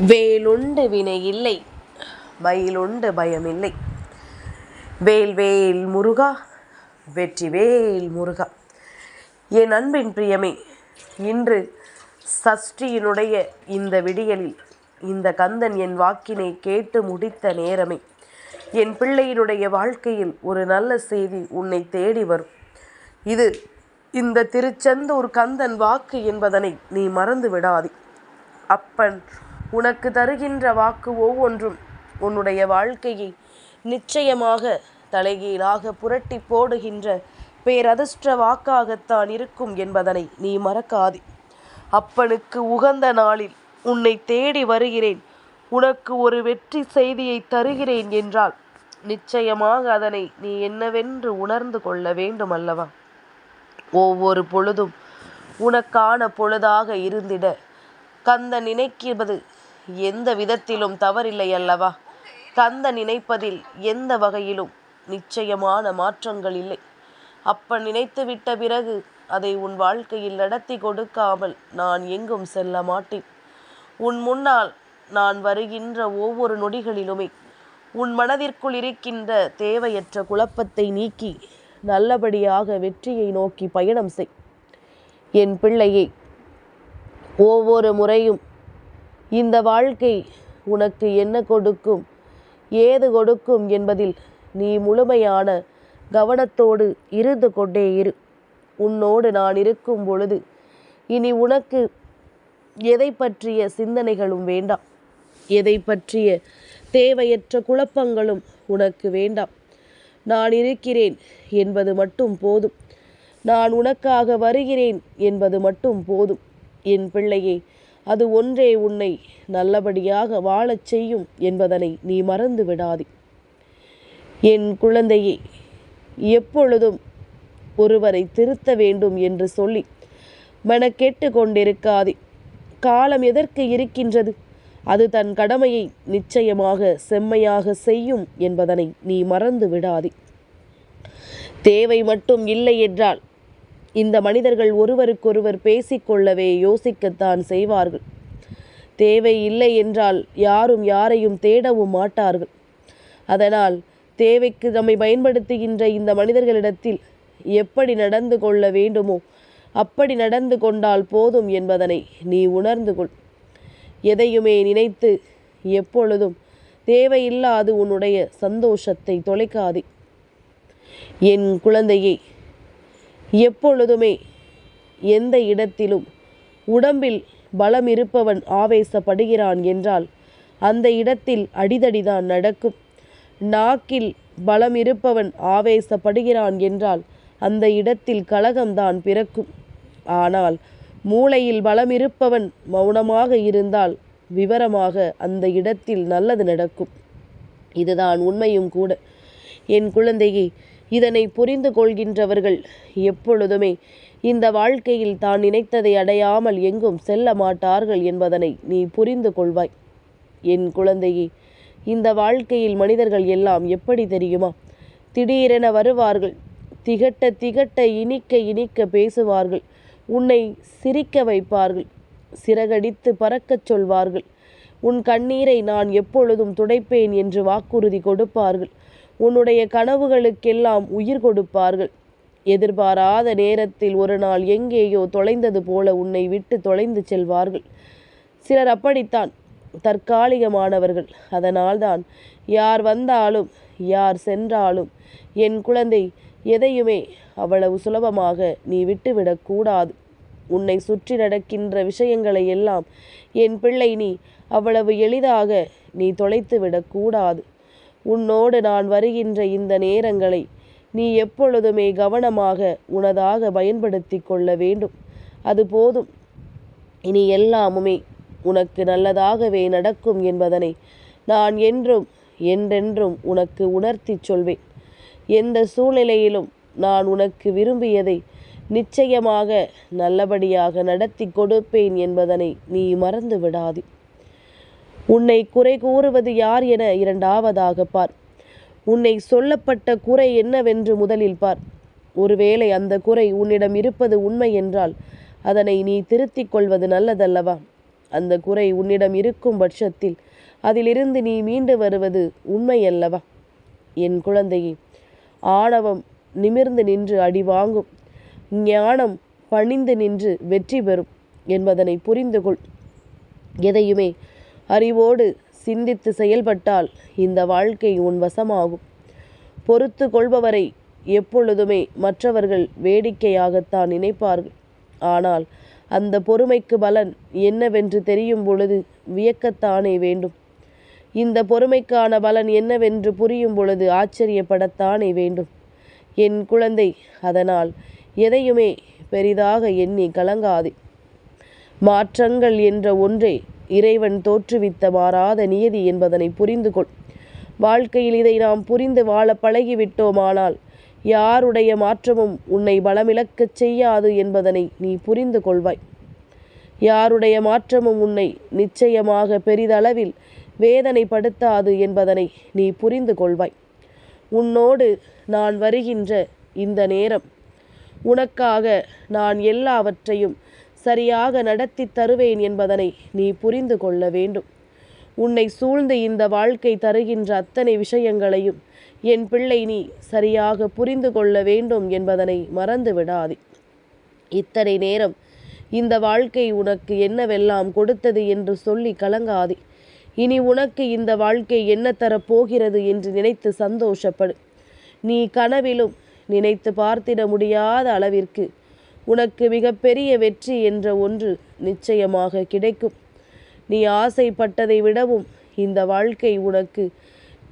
வேலுண்டு வினை இல்லை. மயிலுண்டு பயமில்லை. வேல் வேல் முருகா வெற்றி வேல் முருகா. என் அன்பின் பிரியமே இன்று சஷ்டியினுடைய இந்த விடியலில் இந்த கந்தன் என் வாக்கினை கேட்டு முடித்த நேரமே என் பிள்ளையினுடைய வாழ்க்கையில் ஒரு நல்ல செய்தி உன்னை தேடி வரும். இது இந்த திருச்செந்தூர் கந்தன் வாக்கு என்பதனை நீ மறந்து விடாதே. அப்பன் உனக்கு தருகின்ற வாக்கு ஒவ்வொன்றும் உன்னுடைய வாழ்க்கையை நிச்சயமாக தலைகீழாக புரட்டி போடுகின்ற பேரதிர்ஷ்ட வாக்காகத்தான் இருக்கும் என்பதனை நீ மறக்காதே. அப்பனுக்கு உகந்த நாளில் உன்னை தேடி வருகிறேன். உனக்கு ஒரு வெற்றி செய்தியை தருகிறேன் என்றால் நிச்சயமாக அதனை நீ என்னவென்று உணர்ந்து கொள்ள வேண்டும் அல்லவா ஒவ்வொரு பொழுதும் உனக்கான பொழுதாக இருந்திட கந்த நினைக்கிறது எந்த விதத்திலும் தவறில்லை அல்லவா? கந்த நினைப்பதில் எந்த வகையிலும் நிச்சயமான மாற்றங்கள் இல்லை. அப்ப நினைத்து விட்ட பிறகு அதை உன் வாழ்க்கையில் நடத்தி கொடுக்காமல் நான் எங்கும் செல்ல மாட்டேன். உன் முன்னால் நான் வருகின்ற ஒவ்வொரு நொடிகளிலுமே உன் மனதிற்குள் இருக்கின்ற தேவையற்ற குழப்பத்தை நீக்கி நல்லபடியாக வெற்றியை நோக்கி பயணம் செய். என் பிள்ளையை ஒவ்வொரு முறையும் இந்த வாழ்க்கை உனக்கு என்ன கொடுக்கும்? ஏது கொடுக்கும் என்பதில் நீ முழுமையான கவனத்தோடு இருந்து கொண்டே இரு. உன்னோடு நான் இருக்கும் பொழுது இனி உனக்கு எதை பற்றிய சிந்தனைகளும் வேண்டாம். எதை பற்றிய தேவையற்ற குழப்பங்களும் உனக்கு வேண்டாம். நான் இருக்கிறேன் என்பது மட்டும் போதும். நான் உனக்காக வருகிறேன் என்பது மட்டும் போதும். என் பிள்ளையை அது ஒன்றே உன்னை நல்லபடியாக வாழச் செய்யும் என்பதனை நீ மறந்து விடாதே என் குழந்தையே எப்பொழுதும் ஒருவரை திருத்த வேண்டும் என்று சொல்லி மெனக்கெட்டு கொண்டிருக்காதே. காலம் எதற்கு இருக்கின்றது? அது தன் கடமையை நிச்சயமாக செம்மையாக செய்யும் என்பதனை நீ மறந்து விடாதே தேவை மட்டும் இல்லை என்றால் இந்த மனிதர்கள் ஒருவருக்கொருவர் பேசிக்கொள்ளவே யோசிக்கத்தான் செய்வார்கள். தேவை இல்லை என்றால் யாரும் யாரையும் தேடவும் மாட்டார்கள். அதனால் தேவைக்கு நம்மை பயன்படுத்துகின்ற இந்த மனிதர்களிடத்தில் எப்படி நடந்து கொள்ள வேண்டுமோ அப்படி நடந்து கொண்டால் போதும் என்பதனை நீ உணர்ந்து கொள். எதையுமே நினைத்து எப்பொழுதும் தேவையில்லாது உன்னுடைய சந்தோஷத்தை தொலைக்காதே. என் குழந்தையை எப்பொழுதுமே எந்த இடத்திலும் உடம்பில் பலம் இருப்பவன் ஆவேசப்படுகிறான் என்றால் அந்த இடத்தில் அடிதடிதான் நடக்கும். நாக்கில் பலம் இருப்பவன் ஆவேசப்படுகிறான் என்றால் அந்த இடத்தில் கலகம்தான் பிறக்கும். ஆனால் மூளையில் பலம் இருப்பவன் மௌனமாக இருந்தால் விவரமாக அந்த இடத்தில் நல்லது நடக்கும். இதுதான் உண்மையும் கூட. என் குழந்தையை இதனை புரிந்து கொள்கின்றவர்கள் எப்பொழுதுமே இந்த வாழ்க்கையில் தான் நினைத்ததை அடையாமல் எங்கும் செல்ல மாட்டார்கள் என்பதனை நீ புரிந்து கொள்வாய். என் குழந்தையே இந்த வாழ்க்கையில் மனிதர்கள் எல்லாம் எப்படி தெரியுமா? திடீரென வருவார்கள். திகட்ட திகட்ட இனிக்க இனிக்க பேசுவார்கள். உன்னை சிரிக்க வைப்பார்கள். சிறகடித்து பறக்கச் சொல்வார்கள். உன் கண்ணீரை நான் எப்பொழுதும் துடைப்பேன் என்று வாக்குறுதி கொடுப்பார்கள். உன்னுடைய கனவுகளுக்கெல்லாம் உயிர் கொடுப்பார்கள். எதிர்பாராத நேரத்தில் ஒரு நாள் எங்கேயோ தொலைந்தது போல உன்னை விட்டு தொலைந்து செல்வார்கள். சிலர் அப்படித்தான் தற்காலிகமானவர்கள். அதனால்தான் யார் வந்தாலும் யார் சென்றாலும் என் குழந்தை எதையுமே அவ்வளவு சுலபமாக நீ விட்டுவிடக்கூடாது உன்னை சுற்றி நடக்கின்ற விஷயங்களை எல்லாம் என் பிள்ளை நீ அவ்வளவு எளிதாக நீ தொலைத்து விடக்கூடாது உன்னோடு நான் வருகின்ற இந்த நேரங்களை நீ எப்பொழுதுமே கவனமாக உனதாக பயன்படுத்தி கொள்ள வேண்டும். அது போதும். இனி எல்லாமுமே உனக்கு நல்லதாகவே நடக்கும் என்பதனை நான் என்றும் என்றென்றும் உனக்கு உணர்த்திச் சொல்வேன். எந்த சூழ்நிலையிலும் நான் உனக்கு விரும்பியதை நிச்சயமாக நல்லபடியாக நடத்தி கொடுப்பேன் என்பதனை நீ மறந்து விடாதே உன்னை குறை கூறுவது யார் என இரண்டாவதாக பார். உன்னை சொல்லப்பட்ட குறை என்னவென்று முதலில் பார். ஒருவேளை அந்த குறை உன்னிடம் இருப்பது உண்மை என்றால் அதனை நீ திருத்திக் கொள்வது நல்லதல்லவா? அந்த குறை உன்னிடம் இருக்கும் பட்சத்தில் அதிலிருந்து நீ மீண்டு வருவது உண்மையல்லவா? என் குழந்தையே ஆணவம் நிமிர்ந்து நின்று அடி வாங்கும். ஞானம் பணிந்து நின்று வெற்றி பெறும் என்பதனை புரிந்து கொள் எதையுமே அறிவோடு சிந்தித்து செயல்பட்டால் இந்த வாழ்க்கை உன் வசமாகும். பொறுத்து கொள்பவரை எப்பொழுதுமே மற்றவர்கள் வேடிக்கையாகத்தான் நினைப்பார்கள். ஆனால் அந்த பொறுமைக்கு பலன் என்னவென்று தெரியும் பொழுது வியக்கத்தானே வேண்டும். இந்த பொறுமைக்கான பலன் என்னவென்று புரியும் பொழுது ஆச்சரியப்படத்தானே வேண்டும். என் குழந்தை அதனால் எதையுமே பெரிதாக எண்ணி கலங்காதே. மாற்றங்கள் என்ற ஒன்றே இறைவன் தோற்றுவித்த மாறாத நியதி என்பதனை புரிந்து கொள் வாழ்க்கையில் இதை நாம் புரிந்து வாழ பழகிவிட்டோமானால் யாருடைய மாற்றமும் உன்னை பலமிழக்கச் செய்யாது என்பதனை நீ புரிந்து கொள்வாய் யாருடைய மாற்றமும் உன்னை நிச்சயமாக பெரிதளவில் வேதனைப்படுத்தாது என்பதனை நீ புரிந்து கொள்வாய் உன்னோடு நான் வருகின்ற இந்த நேரம் உனக்காக நான் எல்லாவற்றையும் சரியாக நடத்தி தருவேன் என்பதனை நீ புரிந்து கொள்ள வேண்டும். உன்னை சூழ்ந்து இந்த வாழ்க்கை தருகின்ற அத்தனை விஷயங்களையும் என் பிள்ளை நீ சரியாக புரிந்து கொள்ள வேண்டும் என்பதனை மறந்து விடாதே. இத்தனை நேரம் இந்த வாழ்க்கை உனக்கு என்னவெல்லாம் கொடுத்தது என்று சொல்லி கலங்காதே. இனி உனக்கு இந்த வாழ்க்கை என்ன தரப்போகிறது என்று நினைத்து சந்தோஷப்படு. நீ கனவிலும் நினைத்து பார்த்திட முடியாத அளவிற்கு உனக்கு மிகப்பெரிய வெற்றி என்ற ஒன்று நிச்சயமாக கிடைக்கும். நீ ஆசைப்பட்டதை விடவும் இந்த வாழ்க்கை உனக்கு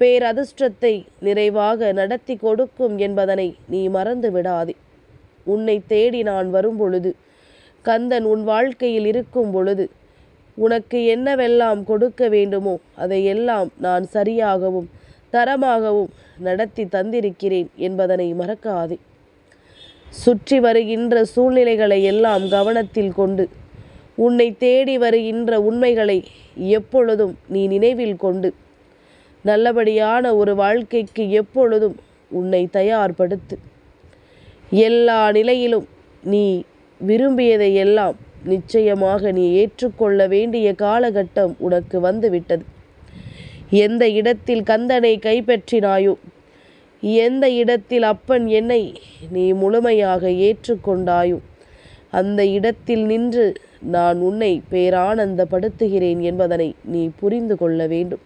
பேரதிர்ஷ்டத்தை நிறைவாக நடத்தி கொடுக்கும் என்பதனை நீ மறந்து விடாதே. உன்னை தேடி நான் வரும் பொழுது கந்தன் உன் வாழ்க்கையில் இருக்கும் பொழுது உனக்கு என்னவெல்லாம் கொடுக்க வேண்டுமோ அதையெல்லாம் நான் சரியாகவும் தரமாகவும் நடத்தி தந்திருக்கிறேன் என்பதனை மறக்காதே. சுற்றி வருகின்ற சூழ்நிலைகளை எல்லாம் கவனத்தில் கொண்டு உன்னை தேடி வருகின்ற உண்மைகளை எப்பொழுதும் நீ நினைவில் கொண்டு நல்லபடியான ஒரு வாழ்க்கைக்கு எப்பொழுதும் உன்னை தயார்படுத்து. எல்லா நிலையிலும் நீ விரும்பியதை எல்லாம் நிச்சயமாக நீ ஏற்றுக்கொள்ள வேண்டிய காலகட்டம் உனக்கு வந்துவிட்டது. எந்த இடத்தில் கந்தனை கைப்பற்றினாயோ எந்த இடத்தில் அப்பன் என்னை நீ முழுமையாக ஏற்றுக்கொண்டாயும்? அந்த இடத்தில் நின்று நான் உன்னை பேரானந்தப்படுத்துகிறேன் என்பதனை நீ புரிந்து கொள்ள வேண்டும்.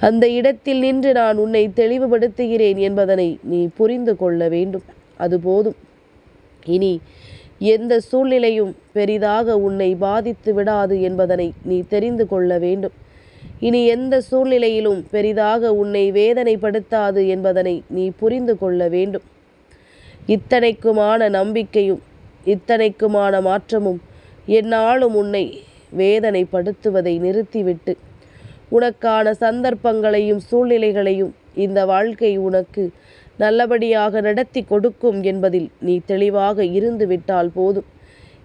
அந்த இடத்தில் நின்று நான் உன்னை தெளிவுபடுத்துகிறேன் என்பதனை நீ புரிந்து கொள்ள வேண்டும். அது போதும். இனி எந்த சூழ்நிலையும் பெரிதாக உன்னை பாதித்து விடாது என்பதனை நீ தெரிந்து கொள்ள வேண்டும். இனி எந்த சூழ்நிலையிலும் பெரிதாக உன்னை வேதனைப்படுத்தாது என்பதனை நீ புரிந்து கொள்ள வேண்டும். இத்தனைக்குமான நம்பிக்கையும் இத்தனைக்குமான மாற்றமும் என்னாலும் உன்னை வேதனைப்படுத்துவதை நிறுத்திவிட்டு உனக்கான சந்தர்ப்பங்களையும் சூழ்நிலைகளையும் இந்த வாழ்க்கை உனக்கு நல்லபடியாக நடத்தி கொடுக்கும் என்பதில் நீ தெளிவாக இருந்து விட்டால் போதும்.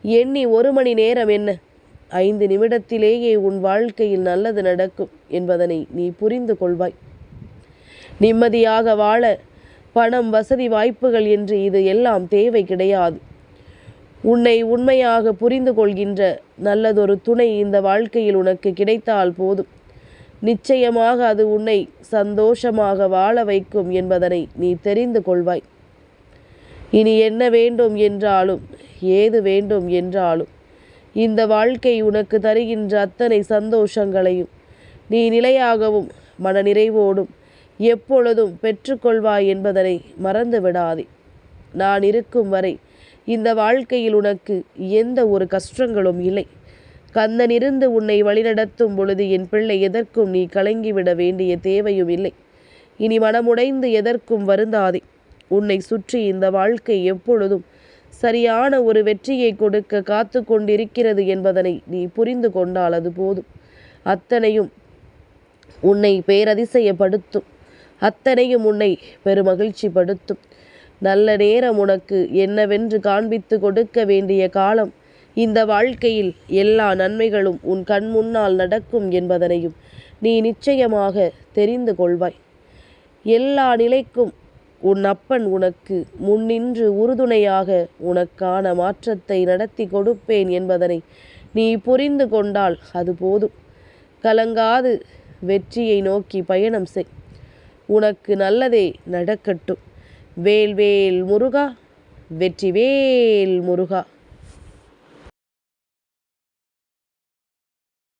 எண்ணி ஒரு மணி நேரம் என்ன? ஐந்து நிமிடத்திலேயே உன் வாழ்க்கையில் நல்லது நடக்கும் என்பதனை நீ புரிந்து கொள்வாய். நிம்மதியாக வாழ பணம் வசதி வாய்ப்புகள் என்று இது எல்லாம் தேவை கிடையாது. உன்னை உண்மையாக புரிந்து கொள்கின்ற நல்லதொரு துணை இந்த வாழ்க்கையில் உனக்கு கிடைத்தால் போதும். நிச்சயமாக அது உன்னை சந்தோஷமாக வாழ வைக்கும் என்பதனை நீ தெரிந்து கொள்வாய். இனி என்ன வேண்டும் என்றாலும் ஏது வேண்டும் என்றாலும் இந்த வாழ்க்கை உனக்கு தருகின்ற அத்தனை சந்தோஷங்களையும் நீ நிலையாகவும் மனநிறைவோடும் எப்பொழுதும் பெற்றுக்கொள்வாய் என்பதனை மறந்து விடாதே நான் இருக்கும் வரை இந்த வாழ்க்கையில் உனக்கு எந்த ஒரு கஷ்டங்களும் இல்லை. கந்தனிருந்து உன்னை வழிநடத்தும் பொழுது என் பிள்ளை எதற்கும் நீ கலங்கிவிட வேண்டிய தேவையும் இல்லை. இனி மனமுடைந்து எதற்கும் வருந்தாதே. உன்னை சுற்றி இந்த வாழ்க்கை எப்பொழுதும் சரியான ஒரு வெற்றியை கொடுக்க காத்து கொண்டிருக்கிறது என்பதனை நீ புரிந்து கொண்டால் அது போதும். அத்தனையும் உன்னை பேரதிசயப்படுத்தும். அத்தனையும் உன்னை பெருமகிழ்ச்சிப்படுத்தும். நல்ல நேரம் உனக்கு என்னவென்று காண்பித்து கொடுக்க வேண்டிய காலம் இந்த வாழ்க்கையில் எல்லா நன்மைகளும் உன் கண் முன்னால் நடக்கும் என்பதனையும் நீ நிச்சயமாக தெரிந்து கொள்வாய். எல்லா நிலைக்கும் உன் அப்பன் உனக்கு முன்னின்று உறுதுணையாக உனக்கான மாற்றத்தை நடத்தி கொடுப்பேன் என்பதனை நீ புரிந்து கொண்டால் அது போதும். கலங்காது வெற்றியை நோக்கி பயணம் செய். உனக்கு நல்லதே நடக்கட்டும். வேல் வேல் முருகா வெற்றி வேல் முருகா.